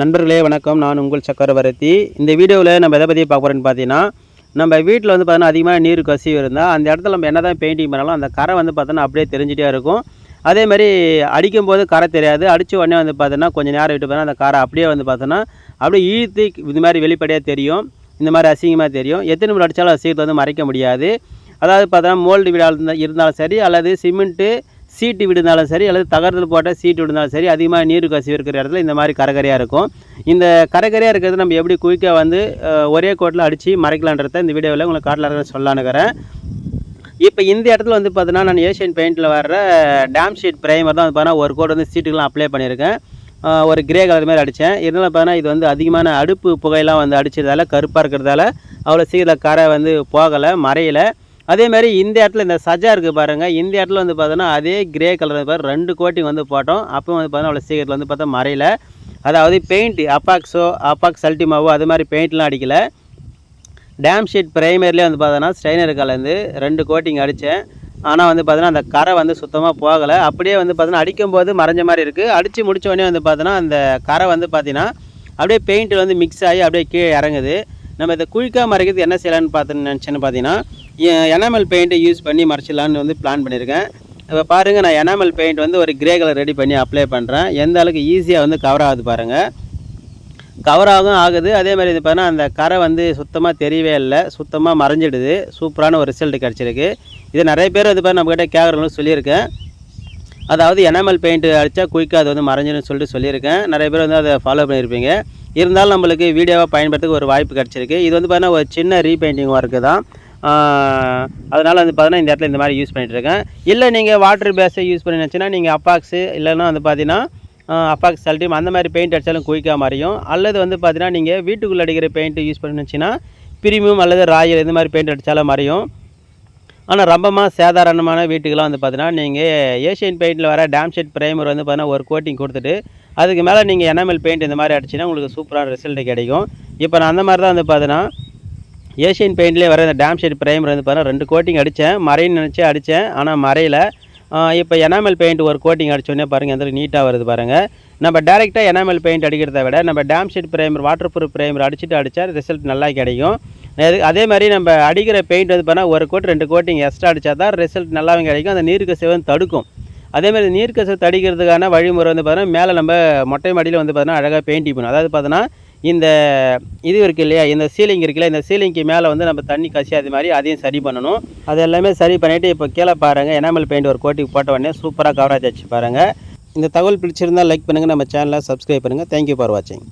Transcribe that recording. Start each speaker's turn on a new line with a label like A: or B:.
A: நண்பர்களே வணக்கம். நான் உங்கள் சக்கரவர்த்தி. இந்த வீடியோவில் நம்ம எதை பற்றி பார்க்க போகிறேன்னு பார்த்தீங்கன்னா நம்ம வீட்டில் வந்து பார்த்தீங்கன்னா அதிகமாக நீர் கசிவு இருந்தால் அந்த இடத்துல நம்ம என்ன தான் பெயிண்டிங் பண்ணாலும் அந்த கரை வந்து பார்த்தோன்னா அப்படியே தெரிஞ்சிட்டே இருக்கும். அதே மாதிரி அடிக்கும் போது கரை தெரியாது. அடித்த உடனே வந்து பார்த்தோன்னா கொஞ்சம் நேரம் விட்டு பார்த்தா அந்த கரை அப்படியே வந்து பார்த்தோன்னா அப்படியே இழுத்து இது மாதிரி வெளிப்படையாக தெரியும். இந்த மாதிரி அசிங்கமாக தெரியும். எத்தனை முறை அடித்தாலும் அசிங்கத்தை வந்து மறைக்க முடியாது. அதாவது பார்த்தோன்னா மோல்டு வீடாக இருந்தால் இருந்தாலும் சரி அல்லது சிமெண்ட்டு சீட்டு விடுந்தாலும் சரி அல்லது தகரத்தில் போட்ட சீட்டு விடுந்தாலும் சரி அதிகமாக நீர் கசிவு இருக்கிற இடத்துல இந்த மாதிரி கரகரையாக இருக்கும். இந்த கரகரையாக இருக்கிறது நம்ம எப்படி குயிக்காக வந்து ஒரே கோட்டில் அடித்து மறைக்கலான்றத இந்த வீடியோவில் உங்களுக்கு காட்டில் சொல்லானுக்கிறேன் இப்போ இந்த இடத்துல வந்து பார்த்தீங்கன்னா நான் ஏஷியன் பெயிண்டில் வர்ற டேம் ஷீட் ப்ரைமர் தான் வந்து பார்த்தீங்கன்னா ஒரு கோட் வந்து சீட்டுக்கெலாம் அப்ளை பண்ணியிருக்கேன். ஒரு கிரே கலர் மாதிரி அடித்தேன். இருந்தாலும் பார்த்தீங்கன்னா இது வந்து அதிகமான அடுப்பு புகையெல்லாம் வந்து அடிச்சதால் கருப்பாக இருக்கிறதால அவ்வளோ சீக்கிரம் கரை வந்து போகலை மறையலை. அதே மாதிரி இந்த இடத்துல இந்த சஜா இருக்குது பாருங்கள் இந்த இடத்துல வந்து பார்த்தோன்னா அதே கிரே கலர் பாரு ரெண்டு கோட்டிங் வந்து போட்டோம். அப்போ வந்து பார்த்தோன்னா அவ்வளோ சீக்கிரத்தில் வந்து பார்த்தா மறையில. அதாவது பெயிண்ட் அப்பாக்ஸோ அப்பாக்ஸ் அல்டிமாவோ அது மாதிரி பெயிண்ட்லாம் அடிக்கலை. டேம் ஷீட் ப்ரைமரிலே வந்து பார்த்தோன்னா ஸ்ட்ரைனர் கலந்து ரெண்டு கோட்டிங் அடித்தேன் ஆனால் வந்து பார்த்தோன்னா அந்த கரை வந்து சுத்தமாக போகலை. அப்படியே வந்து பார்த்தோன்னா அடிக்கும்போது மறைஞ்ச மாதிரி இருக்குது அடித்து முடிச்ச உடனே வந்து பார்த்தோன்னா அந்த கரை வந்து பார்த்தீங்கன்னா அப்படியே பெயிண்ட்டில் வந்து மிக்ஸ் ஆகி அப்படியே கீழே இறங்குது. நம்ம இதை குயிக்காக மறைக்கிறது என்ன செய்யலான்னு பார்த்து நினச்சேன்னு பார்த்தீங்கன்னா எனாமல் பெயிண்ட்டை யூஸ் பண்ணி மறைச்சிடலான்னு வந்து பிளான் பண்ணியிருக்கேன். இப்போ பாருங்கள் நான் எனாமல் பெயிண்ட் வந்து ஒரு கிரே கலர் ரெடி பண்ணி அப்ளை பண்ணுறேன் எந்த அளவுக்கு ஈஸியாக வந்து கவர் ஆகுது பாருங்கள் கவர் ஆகும் ஆகுது. அதே மாதிரி இது பார்த்தீங்கன்னா அந்த கரை வந்து சுத்தமாக தெரியவே இல்லை. சுத்தமாக மறைஞ்சிடுது. சூப்பரான ஒரு ரிசல்ட் கிடச்சிருக்கு. இது நிறைய பேர் இது பார்த்து நம்மக்கிட்ட கேட்குறவங்களும் சொல்லியிருக்கேன். அதாவது எனாமல் பெயிண்ட் அடித்தா குயிக்காக அது வந்து மறைஞ்சிடும் சொல்லிட்டு சொல்லியிருக்கேன். நிறைய பேர் வந்து அதை ஃபாலோ பண்ணியிருப்பீங்க. இருந்தாலும் நம்மளுக்கு வீடியோவாக பயன்படுத்துறதுக்கு ஒரு வாய்ப்பு கிடச்சிருக்கு. இது வந்து பார்த்தீங்கன்னா ஒரு சின்ன ரீபெயிண்டிங் ஒர்க்கு தான். அதனால் வந்து பார்த்தீங்கன்னா இந்த இடத்துல இந்த மாதிரி யூஸ் பண்ணிட்டு இருக்கேன் இல்லை நீங்கள் வாட்டர் பேஸை யூஸ் பண்ணி நீங்கள் அப்பாக்ஸு இல்லைன்னா வந்து பார்த்தீங்கன்னா அப்பாக்ஸ் சல்டிம் அந்த மாதிரி பெயிண்ட் அடித்தாலும் குயிக்காக மாறியும். அல்லது வந்து பார்த்தீங்கன்னா நீங்கள் வீட்டுக்குள்ளே அடிக்கிற பெயிண்ட்டு யூஸ் பண்ணி நினச்சின்னா பிரீமியம் அல்லது ராயல் இந்த மாதிரி பெயிண்ட் அடித்தாலும் மாறியும். ஆனால் ரொம்பமாக சாதாரணமான வீட்டுக்கெலாம் வந்து பார்த்தீங்கன்னா நீங்கள் ஏஷியன் பெயிண்டில் வர டேம் ஷீட் ப்ரைமர் வந்து பார்த்தீங்கன்னா ஒரு கோட்டிங் கொடுத்துட்டு அதுக்கு மேலே நீங்கள் எனாமல் பெயிண்ட் இந்த மாதிரி அடிச்சுன்னா உங்களுக்கு சூப்பரான ரிசல்ட் கிடைக்கும். இப்போ நான் அந்த மாதிரி தான் வந்து பார்த்தீங்கன்னா ஏஷியன் பெயிண்ட்லேயே வர இந்த டேம் ஷீட் ப்ரைமர் வந்து பார்த்தீங்கன்னா ரெண்டு கோட்டிங் அடித்தேன் மறைன்னு நினச்சி அடித்தேன் ஆனால் மறையில. இப்போ எனாமல் பெயிண்ட் ஒரு கோட்டிங் அடித்தோடனே பாருங்கள் எந்த நீட்டாக வருது பாருங்கள் நம்ம டேரெக்டாக எனாமல் பெயிண்ட் அடிக்கிறத விட நம்ம damp sheet primer waterproof primer அடிச்சுட்டு அடித்தா ரிசல்ட் நல்லா கிடைக்கும். அதே மாதிரி நம்ம அடிக்கிற பெயிண்ட் வந்து பார்த்தா ஒரு கோட் ரெண்டு கோட்டிங் எக்ஸ்ட்ரா அடித்தா தான் ரிசல்ட் நல்லாவும் கிடைக்கும். அந்த நீருக்கு தடுக்கும். அதே மாதிரி நீர் தடிக்கிறதுக்கான வழிமுறை வந்து பார்த்தீங்கன்னா மேலே நம்ம மொட்டை மாடியில் வந்து பார்த்தீங்கன்னா அழகாக பெயிண்டிங் பண்ணும் அதாவது பார்த்தோன்னா இந்த இது இருக்குது இல்லையா? இந்த சீலிங் இருக்குல்ல இந்த சீலிங்க்கு மேலே வந்து நம்ம தண்ணி கசியாத மாதிரி அதையும் சரி பண்ணணும். அது எல்லாமே சரி பண்ணிவிட்டு இப்போ கீழே பாருங்கள் எனாமல் பெயிண்ட் ஒரு கோட்டிக்கு போட்ட உடனே சூப்பராக கவரேஜ் ஆச்சு பாருங்கள் இந்த தகவல் பிடிச்சிருந்தால் லைக் பண்ணுங்கள் நம்ம சேனலை சப்ஸ்கிரைப் பண்ணுங்கள் தேங்க்யூ ஃபார் வாட்சிங்